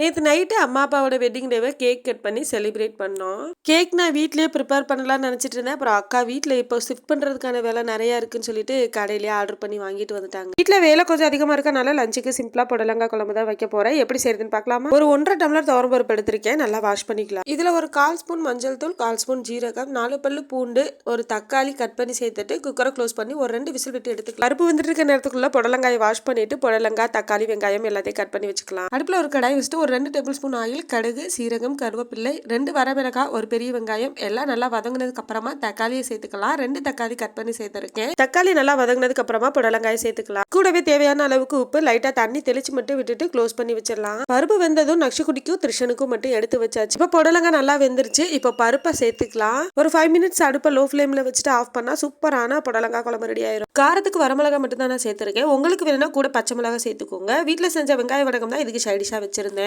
நேற்று நைட்டு அம்மா அப்பாவோட வெட்டிங் டேவை கேக் கட் பண்ணி செலிப்ரேட் பண்ணோம். கேக் நான் வீட்லேயே ப்ரிப்பேர் பண்ணலாம்னு நினச்சிட்டு இருந்தேன். அப்புறம் அக்கா வீட்டில் இப்போ ஷிஃப்ட் பண்ணுறதுக்கான வேலை நிறையா இருக்குன்னு சொல்லிட்டு கடையிலேயே ஆர்டர் பண்ணி வாங்கிட்டு வந்துட்டாங்க. வீட்டில் வேலை கொஞ்சம் அதிகமாக இருக்கனால லஞ்சுக்கு சிம்பிளாக புடலங்காய் குழம்பு தான் வைக்க போகிறேன் எப்படி செய்யுதுன்னு பார்க்கலாமா? ஒரு ஒன்றரை டம்ளர் துவரம்பருப்பு எடுத்திருக்கேன். நல்லா வாஷ் பண்ணிக்கலாம். இதில் ஒரு கால் ஸ்பூன் மஞ்சள் தூள் கால் ஸ்பூன் ஜீரகம் நாலு பல்லு பூண்டு ஒரு தக்காளி கட் பண்ணி சேர்த்துட்டு குக்கரை க்ளோஸ் பண்ணி ஒரு ரெண்டு விசில் விட்டு எடுத்துக்கலாம். பருப்பு வந்துட்டு இருக்க நேரத்துக்குள்ளே புடலங்காயை வாஷ் பண்ணிட்டு புடலங்காய் தக்காளி வெங்காயம் எல்லாத்தையும் கட் பண்ணி வச்சுக்கலாம். அடுப்பில் ஒரு கடாய் வச்சுட்டு ஒரு ரெண்டு டேபிள் ஸ்பூன் ஆயில் கடுகு சீரகம் கருவேப்பிள்ளை ரெண்டு வரமிளகாய் ஒரு பெரிய வெங்காயம் எல்லாம் நல்லா வதங்கினதுக்கு அப்புறமா தக்காளியை சேர்த்துக்கலாம். ரெண்டு தக்காளி கட் பண்ணி சேர்த்துருக்கேன். தக்காளி நல்லா வதங்கினதுக்கு அப்புறமா புடலங்காயை சேர்த்துக்கலாம். கூடவே தேவையான அளவுக்கு உப்பு லைட்டா தண்ணி தெளிச்சு மட்டும் விட்டுட்டு க்ளோஸ் பண்ணி வச்சிடலாம். பருப்பு வெந்ததும் நக்ஷகுடிக்கும் திருஷனுக்கும் மட்டும் எடுத்து வச்சாச்சு. இப்போ புடலங்காய் நல்லா வெந்துருச்சு. இப்போ பருப்பை சேர்த்துக்கலாம். ஒரு ஃபைவ் மினிட்ஸ் அடுப்பை லோ ஃப்ளேமில் வச்சுட்டு ஆஃப் பண்ணா சூப்பரான புடலங்காய் குழம்பு ரெடி ஆயிரும். காரத்துக்கு வரமிளகாய் மட்டும் தான் நான் சேர்த்திருக்கேன். உங்களுக்கு வேணும்னா கூட பச்சை மிளகாய் சேர்த்துக்கோங்க. வீட்டில் செஞ்ச வெங்காய வடகம் தான் இதுக்கு சைடிஷா வச்சிருந்தேன்.